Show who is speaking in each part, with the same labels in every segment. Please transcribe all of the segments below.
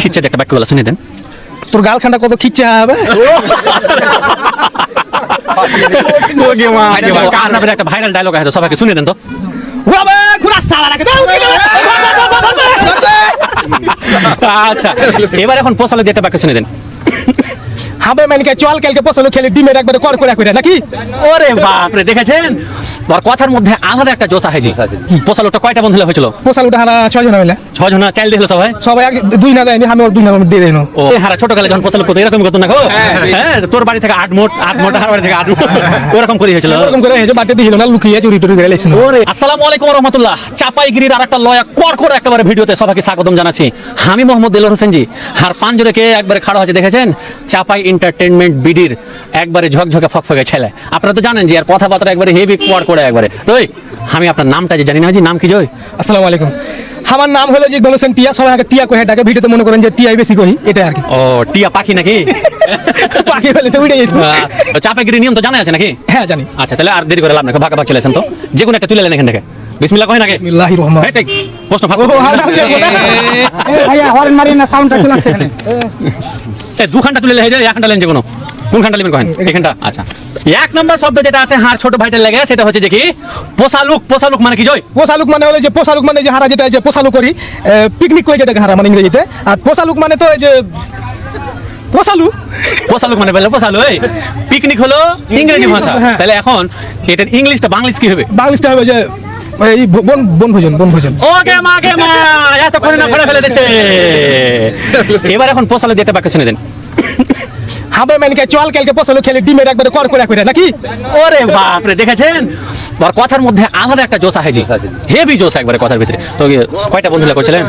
Speaker 1: খিচ্ছে একটা বাক্য বলা শুনে দেন।
Speaker 2: তোর গালখানটা কত খিচ্ছে হবে?
Speaker 1: একটা ভাইরাল ডায়লগ আছে সবাইকে শুনে দেন তো? আচ্ছা এবার এখন পোষালে দিতে বাক্য শুনে দেন।
Speaker 2: হবে মানিকে চল কালকে পছন্দ খেলে ডিমের একবারে কর করে করে নাকি?
Speaker 1: ওরে বাপরে দেখেছেন? ওর কথার মধ্যে আলাদা একটা জোশ আছে জি পোষালোটা কয়টা বন্ধু হয়েছিল?
Speaker 2: উঠা হারা ছয় জন হইলে।
Speaker 1: ছয় জন চাইল দেখল সবাই?
Speaker 2: সবাই দুই না দেয়নি আমি ওর দুই না দিয়ে দেন
Speaker 1: ও হারা ছোটকালে যখন পোষালো কত এরকম করতো না হ্যাঁ তোর বাড়ি থেকে আট মোট আট মোট হার বাড়ি থেকে আট মোট। ওরকম করে হয়েছিল।
Speaker 2: এরকম করে হেজে বাড়িতে দিল না লুকিয়ে চুরি টুরি করে লেছিল
Speaker 1: ওরে আসসালামু আলাইকুম রহমতুল্লাহ চাপাইগিরির আর একটা লয়া কর করে একেবারে ভিডিওতে সবাইকে স্বাগতম জানাচ্ছি। আমি মোহাম্মদ দিলর হোসেন জি আর পাঁচজনে কে একবারে খাড়া হয়েছে দেখেছেন? চাপাই এন্টারটেনমেন্ট বিডির একবারে ঝকঝকে ফকফকে ছেলে আপনারা তো জানেন যে আর কথাবার্তা একবারে হেভি কোয়ার করে একবারে তো এই, আমি আপনার নামটা যে জানি না জি নাম কি জয়
Speaker 2: আসসালামু আলাইকুম আমার নাম হলো যে গণসেন টিয়া সবাই আগে টিয়া কহে ডাকে ভিডিওতে মনে করেন যে টিয়াই বেশি কহি এটা আর কি
Speaker 1: ও টিয়া পাখি নাকি
Speaker 2: পাখি হলে তো যেত
Speaker 1: আহ, চাপাইগিরির নিয়ম তো জানা আছে নাকি
Speaker 2: হ্যাঁ জানি
Speaker 1: আচ্ছা তাহলে আর দেরি করে লাভ না ভাগা ভাগ চলে আসেন তো যে কোনো একটা তুলে নেন এখান থেকে বিসমিল্লাহ কয় নাকি
Speaker 2: বিসমিল্লাহির রহমান
Speaker 1: এই ঠিক, প্রশ্ন
Speaker 2: না।
Speaker 3: ভাইয়া হরেন মারি না সাউন্ডটা চলে আসছে এখানে
Speaker 1: দু ঘণ্টা তুলে লেগে যায় এক ঘণ্টা লেন যে কোনো। কোন ঘণ্টা নেবেন কহেন? এখানটা আচ্ছা। এক নম্বর শব্দ যেটা আছে হার ছোট ভাইটার লেগে সেটা হচ্ছে যে কি? পোষালুক পোষালুক মানে কি জয়?
Speaker 2: পোষালুক মানে হলো যে পোষালুক মানে যে হারা যেটা যে পোষালুক করি পিকনিক করে যেটাকে হারা মানে ইংরেজিতে। আর পোষালুক মানে তো এই যে পোষালু।
Speaker 1: পোষালুক মানে বললে পোষালু এই পিকনিক হলো ইংরেজি ভাষা
Speaker 2: হ্যাঁ।
Speaker 1: তাহলে এখন এটার ইংলিশটা বাংলিশ কি হবে?
Speaker 2: বাংলিশটা হবে যে এই বন বনভোজন বনভোজন।
Speaker 1: ওকে মা গে মা এত করে না ফেলে ফেলে দিচ্ছে এবার এখন পোষালে দিতে বাক্য শুনে দেন।
Speaker 2: হবে মানিকে চল কালকে পছন্দ খেলে ডিমের একবারে কর করে করে নাকি?
Speaker 1: ওরে বাপরে দেখেছেন? ওর কথার মধ্যে আলাদা একটা জোশ আছে জি। হেভি জোশ একবারে কথার ভিতরে। তো কয়টা বন্ধুলা করছিলেন?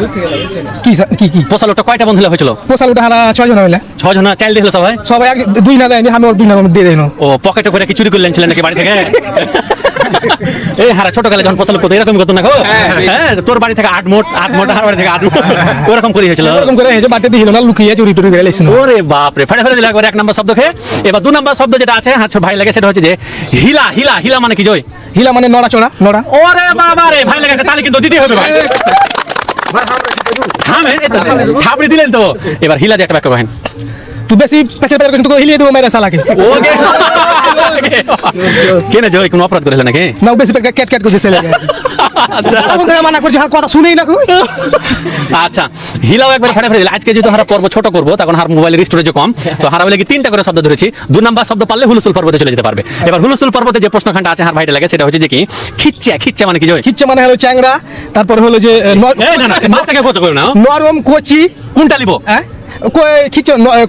Speaker 2: কি সা- কি কি?
Speaker 1: পোষালোটা কয়টা বন্ধুলা হয়েছিল?
Speaker 2: পোষাল উঠা হারা ছয় জন হইলে
Speaker 1: ছয় জন চাইল দেখল সবাই?
Speaker 2: সবাই দুই না দেয়নি আমি ওর দুই না দিয়ে দেন
Speaker 1: ও পকেটে করে কি চুরি করলেন ছিলেন নাকি বাড়ি থেকে? এই হারা ছোটকালে যখন পছন্দ করতো এরকম করতো না গো? হ্যাঁ তোর বাড়ি থেকে আট মোট আট মোট হার বাড়ি থেকে আট মোট। ওরকম করে হয়েছিল।
Speaker 2: এরকম করে হেজে বাড়িতে দিল না লুকিয়ে চুরি টুরি করে লেছিল
Speaker 1: ওরে বাপরে ফেলে ফেলে দিলে একবার এক নম্বর শব্দ খেয়ে এবার দু নম্বর শব্দ যেটা আছে হ্যাঁ ভাই লাগে সেটা হচ্ছে যে হিলা হিলা হিলা মানে কি জয়?
Speaker 2: হিলা মানে নড়া চড়া নড়া।
Speaker 1: ওরে বাবা রে ভাই লাগে তাহলে কিন্তু দিতে হবে ভাই। এই তো, থাপড়ি দিলেন তো। এবার হিলা দিয়ে একটা কহেন
Speaker 2: তুই বেশি পেছাল পেছাল কিন্তু হিলিয়ে দেবো মেরে সালাকে
Speaker 1: ওকে। কেন জয় কোনো অপরাধ করেছিল নাকি?
Speaker 2: না বেশি ক্যাট ক্যাট করছে ছেলে
Speaker 1: আচ্ছা।
Speaker 2: মানা করছে কথা শুনেই না
Speaker 1: আচ্ছা হিলাও একবার ফেলে ফেলে আজকে যেহেতু হারা পর্ব ছোট করব তখন হার মোবাইলের স্টোরেজ কম। তো হারা বলে কি তিনটা করে শব্দ ধরেছি? দু নাম্বার শব্দ পারলে হুলুসুল পর্বতে চলে যেতে পারবে। এবার হুলুসুল পর্বতে যে প্রশ্নখানটা আছে হার ভাইটা লাগে সেটা হচ্ছে যে কি খিচ্ছে খিচ্ছে মানে কি জয়?
Speaker 2: খিচ্ছে মানে হলো চ্যাংরা তারপর হলো যে ন-
Speaker 1: এই না না মাছ থেকে কত করে নাও?
Speaker 2: নরম কোচি।
Speaker 1: কোনটা লিবো?
Speaker 2: হ্যাঁ?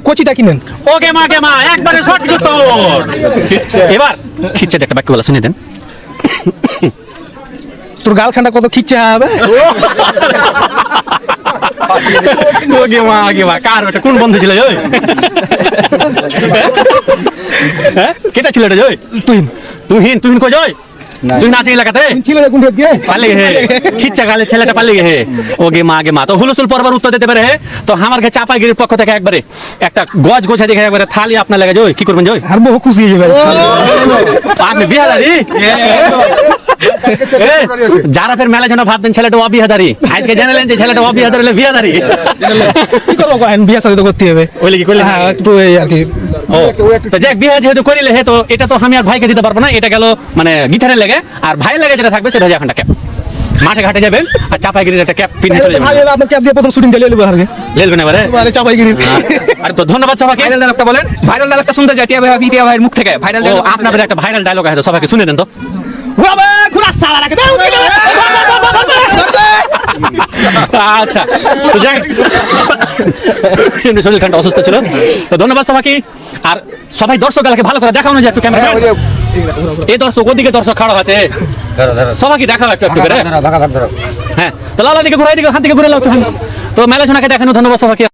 Speaker 2: কোচিটা কিনেন।
Speaker 1: ওকে মা কে মা একবারে সঠিক উত্তর। এবার খিচ্ছে একটা বাক্য বলা শুনে দেন।
Speaker 2: তোর গালখানটা কত খিচ্ছে হবে?
Speaker 1: ওকে মা ওকে মা কার ওটা কোন বন্ধু ছিল জয়? হ্যাঁ? কেটা ছিল এটা জয়?
Speaker 2: তুই
Speaker 1: তুহিন তুহিন কো জয়? তুই নাচি এলাকাতে?
Speaker 2: ছিল গুন্ডে দিয়ে
Speaker 1: পালে হে। খিচ্চা গালে ছেলেটা পালে হে। ওকে মা গে মা। তো হুলুসুল পরবার উত্তর দিতে পারে হে। তো আমার কাছে চাপাইগিরির পক্ষ থেকে একবারে একটা গজ গোছা দেখে একবারে থালি আপনার লাগে জয়। কি করবেন জয়?
Speaker 2: আর বহু খুশি হয়ে যাবে।
Speaker 1: আপনি বিহাদারি? যারা ফের মেলা জন ভাবতেন ছেলেটা অবিহাদারি। আজকে জানালেন যে ছেলেটা অবিহাদারি বিহাদারি।
Speaker 2: কি করব কয়েন সাথে তো করতে হবে।
Speaker 1: ওইলে কি করলে
Speaker 2: হ্যাঁ একটু এই আর কি
Speaker 1: ও তো যাক বিয়ে যেহেতু করিলে হে তো এটা তো আমি আর ভাইকে দিতে পারব না। এটা গেল মানে গিটারের লেগে। আর ভাইয়ের লেগে যেটা থাকবে সেটা ক্যাপ। মাঠে ঘাটে যাবেন আর চাপাইগিরির একটা ক্যাপ পিনে চলে
Speaker 2: ভাই
Speaker 1: যাবেন
Speaker 2: ক্যাপ দিয়ে প্রথম শুটিং চালিয়ে নেব আর কি।
Speaker 1: লেলবেন এবারে?
Speaker 2: মানে
Speaker 1: আর তো ধন্যবাদ সবাইকে।
Speaker 3: ভাইরাল ডায়লগটা বলেন। ভাইরাল ডায়লগটা শুনতে টিয়া ভাই পিটিয়া ভাইয়ের মুখ থেকে। ভাইরাল
Speaker 1: আপনাদের একটা ভাইরাল ডায়লগ আছে সবাইকে শুনে দেন তো।
Speaker 2: বাবা সালা রাখে দাও?
Speaker 1: আচ্ছা তো যাই এমনি শরীর খানটা অসুস্থ ছিল। তো ধন্যবাদ সবাইকে। আর সবাই দর্শক এলাকে ভালো করে দেখানো যায় একটু ক্যামেরা এই দর্শক ওদিকে দর্শক খাড়া আছে। সবাইকে দেখাও একটু একটু করে। হ্যাঁ তো লালা দিকে ঘুরাই দিকে হাত দিকে ঘুরে লাও একটু তো মেলা দেখানো ধন্যবাদ সবাইকে।